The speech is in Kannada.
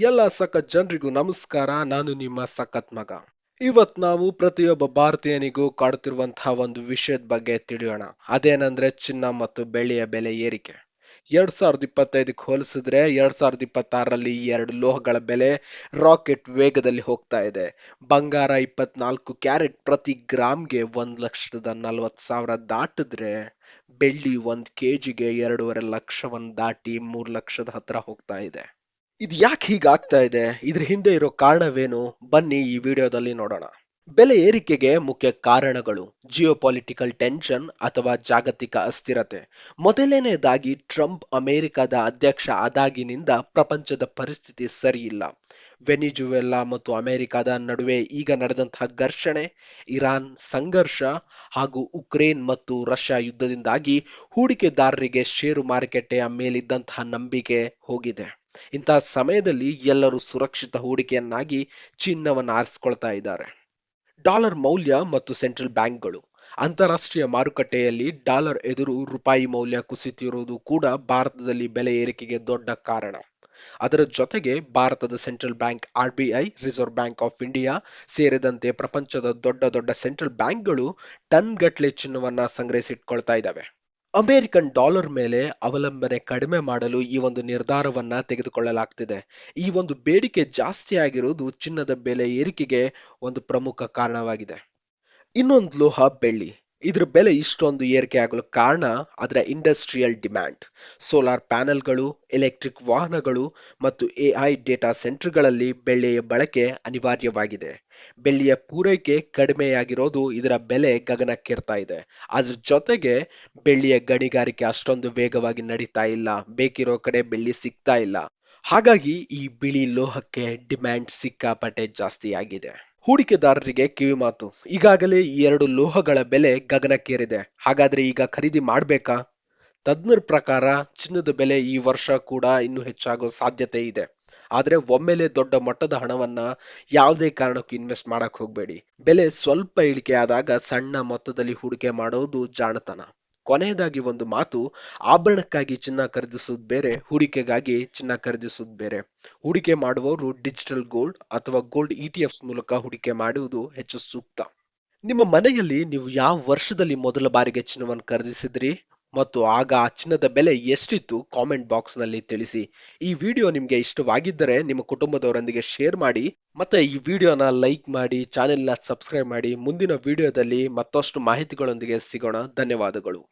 ಎಲ್ಲ ಸಖತ್ ಜನರಿಗೂ ನಮಸ್ಕಾರ, ನಾನು ನಿಮ್ಮ ಸಖತ್ ಮಗ. ಇವತ್ ನಾವು ಪ್ರತಿಯೊಬ್ಬ ಭಾರತೀಯನಿಗೂ ಕಾಡುತ್ತಿರುವಂತಹ ಒಂದು ವಿಷಯದ ಬಗ್ಗೆ ತಿಳಿಯೋಣ. ಅದೇನಂದ್ರೆ ಚಿನ್ನ ಮತ್ತು ಬೆಳ್ಳಿಯ ಬೆಲೆ ಏರಿಕೆ. ಎರಡ್ ಸಾವಿರದ ಇಪ್ಪತ್ತೈದಕ್ಕೆ ಹೋಲಿಸಿದ್ರೆ ಎರಡ್ ಸಾವಿರದ ಇಪ್ಪತ್ತಾರರಲ್ಲಿ ಎರಡು ಲೋಹಗಳ ಬೆಲೆ ರಾಕೆಟ್ ವೇಗದಲ್ಲಿ ಹೋಗ್ತಾ ಇದೆ. ಬಂಗಾರ ಇಪ್ಪತ್ನಾಲ್ಕು ಕ್ಯಾರೆಟ್ ಪ್ರತಿ ಗ್ರಾಮ್ಗೆ ಒಂದ್ ಲಕ್ಷದ ನಲ್ವತ್ ಸಾವಿರ ದಾಟಿದ್ರೆ ಬೆಳ್ಳಿ ಒಂದ್ ಕೆಜಿಗೆ ಎರಡೂವರೆ ಲಕ್ಷವನ್ನು ದಾಟಿ ಮೂರ್ ಲಕ್ಷದ ಹತ್ರ ಹೋಗ್ತಾ ಇದೆ. ಇದು ಯಾಕೆ ಹೀಗಾಗ್ತಾ ಇದೆ? ಇದ್ರ ಹಿಂದೆ ಇರೋ ಕಾರಣವೇನು? ಬನ್ನಿ ಈ ವಿಡಿಯೋದಲ್ಲಿ ನೋಡೋಣ. ಬೆಲೆ ಏರಿಕೆಗೆ ಮುಖ್ಯ ಕಾರಣಗಳು. ಜಿಯೋ ಪೊಲಿಟಿಕಲ್ ಟೆನ್ಷನ್ ಅಥವಾ ಜಾಗತಿಕ ಅಸ್ಥಿರತೆ. ಮೊದಲನೆಯದಾಗಿ ಟ್ರಂಪ್ ಅಮೆರಿಕದ ಅಧ್ಯಕ್ಷ ಆದಾಗಿನಿಂದ ಪ್ರಪಂಚದ ಪರಿಸ್ಥಿತಿ ಸರಿಯಿಲ್ಲ ವೆನಿಜುವೆಲ್ಲಾ ಮತ್ತು ಅಮೆರಿಕದ ನಡುವೆ ಈಗ ನಡೆದಂತಹ ಘರ್ಷಣೆ, ಇರಾನ್ ಸಂಘರ್ಷ ಹಾಗೂ ಉಕ್ರೇನ್ ಮತ್ತು ರಷ್ಯಾ ಯುದ್ಧದಿಂದಾಗಿ ಹೂಡಿಕೆದಾರರಿಗೆ ಷೇರು ಮಾರುಕಟ್ಟೆಯ ಮೇಲಿದ್ದಂತಹ ನಂಬಿಕೆ ಹೋಗಿದೆ. ಇಂತಹ ಸಮಯದಲ್ಲಿ ಎಲ್ಲರೂ ಸುರಕ್ಷಿತ ಹೂಡಿಕೆಯನ್ನಾಗಿ ಚಿನ್ನವನ್ನು ಆರಿಸ್ಕೊಳ್ತಾ ಇದ್ದಾರೆ. ಡಾಲರ್ ಮೌಲ್ಯ ಮತ್ತು ಸೆಂಟ್ರಲ್ ಬ್ಯಾಂಕ್ಗಳು. ಅಂತಾರಾಷ್ಟ್ರೀಯ ಮಾರುಕಟ್ಟೆಯಲ್ಲಿ ಡಾಲರ್ ಎದುರು ರೂಪಾಯಿ ಮೌಲ್ಯ ಕುಸಿತಿರುವುದು ಕೂಡ ಭಾರತದಲ್ಲಿ ಬೆಲೆ ಏರಿಕೆಗೆ ದೊಡ್ಡ ಕಾರಣ. ಅದರ ಜೊತೆಗೆ ಭಾರತದ central bank R B reserve bank of India ಸೇರಿದಂತೆ ಪ್ರಪಂಚದ ದೊಡ್ಡ ದೊಡ್ಡ ಸೆಂಟ್ರಲ್ ಬ್ಯಾಂಕ್ಗಳು ಟನ್ ಗಟ್ಲೆ ಚಿನ್ನವನ್ನ ಸಂಗ್ರಹಿಸಿಟ್ಕೊಳ್ತಾ ಇದ್ದಾವೆ. ಅಮೆರಿಕನ್ ಡಾಲರ್ ಮೇಲೆ ಅವಲಂಬನೆ ಕಡಿಮೆ ಮಾಡಲು ಈ ಒಂದು ನಿರ್ಧಾರವನ್ನ ತೆಗೆದುಕೊಳ್ಳಲಾಗ್ತಿದೆ. ಈ ಒಂದು ಬೇಡಿಕೆ ಜಾಸ್ತಿ ಆಗಿರುವುದು ಚಿನ್ನದ ಬೆಲೆ ಏರಿಕೆಗೆ ಒಂದು ಪ್ರಮುಖ ಕಾರಣವಾಗಿದೆ. ಇನ್ನೊಂದು ಲೋಹ ಬೆಳ್ಳಿ. ಇದ್ರ ಬೆಲೆ ಇಷ್ಟೊಂದು ಏರಿಕೆ ಆಗಲು ಕಾರಣ ಅದರ ಇಂಡಸ್ಟ್ರಿಯಲ್ ಡಿಮ್ಯಾಂಡ್ ಸೋಲಾರ್ ಪ್ಯಾನೆಲ್ಗಳು ಎಲೆಕ್ಟ್ರಿಕ್ ವಾಹನಗಳು ಮತ್ತು ಎಐ ಡೇಟಾ ಸೆಂಟರ್ಗಳಲ್ಲಿ ಬೆಳ್ಳಿಯ ಬಳಕೆ ಅನಿವಾರ್ಯವಾಗಿದೆ. ಬೆಳ್ಳಿಯ ಪೂರೈಕೆ ಕಡಿಮೆಯಾಗಿರೋದು ಇದರ ಬೆಲೆ ಗಗನಕ್ಕೇರ್ತಾ ಇದೆ. ಅದ್ರ ಜೊತೆಗೆ ಬೆಳ್ಳಿಯ ಗಣಿಗಾರಿಕೆ ಅಷ್ಟೊಂದು ವೇಗವಾಗಿ ನಡೀತಾ ಇಲ್ಲ. ಬೇಕಿರೋ ಕಡೆ ಬೆಳ್ಳಿ ಸಿಗ್ತಾ ಇಲ್ಲ. ಹಾಗಾಗಿ ಈ ಬಿಳಿ ಲೋಹಕ್ಕೆ ಡಿಮ್ಯಾಂಡ್ ಸಿಕ್ಕಾಪಟ್ಟೆ ಜಾಸ್ತಿ ಆಗಿದೆ ಹೂಡಿಕೆದಾರರಿಗೆ ಕಿವಿಮಾತು ಈಗಾಗಲೇ ಈ ಎರಡು ಲೋಹಗಳ ಬೆಲೆ ಗಗನಕ್ಕೇರಿದೆ. ಹಾಗಾದ್ರೆ ಈಗ ಖರೀದಿ ಮಾಡ್ಬೇಕಾ? ತಜ್ಞರ ಪ್ರಕಾರ ಚಿನ್ನದ ಬೆಲೆ ಈ ವರ್ಷ ಕೂಡ ಇನ್ನೂ ಹೆಚ್ಚಾಗೋ ಸಾಧ್ಯತೆ ಇದೆ. ಆದ್ರೆ ಒಮ್ಮೆಲೆ ದೊಡ್ಡ ಮಟ್ಟದ ಹಣವನ್ನ ಯಾವುದೇ ಕಾರಣಕ್ಕೂ ಇನ್ವೆಸ್ಟ್ ಮಾಡಕ್ ಹೋಗ್ಬೇಡಿ. ಬೆಲೆ ಸ್ವಲ್ಪ ಇಳಿಕೆ ಆದಾಗ ಸಣ್ಣ ಮೊತ್ತದಲ್ಲಿ ಹೂಡಿಕೆ ಮಾಡೋದು ಜಾಣತನ. ಕೊನೆಯದಾಗಿ ಒಂದು ಮಾತು, ಆಭರಣಕ್ಕಾಗಿ ಚಿನ್ನ ಖರೀದಿಸುವುದು ಬೇರೆ, ಹೂಡಿಕೆಗಾಗಿ ಚಿನ್ನ ಖರೀದಿಸುವುದು ಬೇರೆ. ಹೂಡಿಕೆ ಮಾಡುವವರು ಡಿಜಿಟಲ್ ಗೋಲ್ಡ್ ಅಥವಾ ಗೋಲ್ಡ್ ಇಟಿಎಫ್ಸ್ ಮೂಲಕ ಹೂಡಿಕೆ ಮಾಡುವುದು ಹೆಚ್ಚು ಸೂಕ್ತ. ನಿಮ್ಮ ಮನೆಯಲ್ಲಿ ನೀವು ಯಾವ ವರ್ಷದಲ್ಲಿ ಮೊದಲ ಬಾರಿಗೆ ಚಿನ್ನವನ್ನು ಖರೀದಿಸಿದ್ರಿ? ಮತ್ತು ಆಗ ಆ ಚಿನ್ನದ ಬೆಲೆ ಎಷ್ಟಿತ್ತು? ಕಾಮೆಂಟ್ ಬಾಕ್ಸ್ನಲ್ಲಿ ತಿಳಿಸಿ. ಈ ವಿಡಿಯೋ ನಿಮ್ಗೆ ಇಷ್ಟವಾಗಿದ್ದರೆ ನಿಮ್ಮ ಕುಟುಂಬದವರೊಂದಿಗೆ ಶೇರ್ ಮಾಡಿ, ಮತ್ತೆ ಈ ವಿಡಿಯೋನ ಲೈಕ್ ಮಾಡಿ, ಚಾನೆಲ್ನ ಸಬ್ಸ್ಕ್ರೈಬ್ ಮಾಡಿ. ಮುಂದಿನ ವಿಡಿಯೋದಲ್ಲಿ ಮತ್ತಷ್ಟು ಮಾಹಿತಿಗಳೊಂದಿಗೆ ಸಿಗೋಣ. ಧನ್ಯವಾದಗಳು.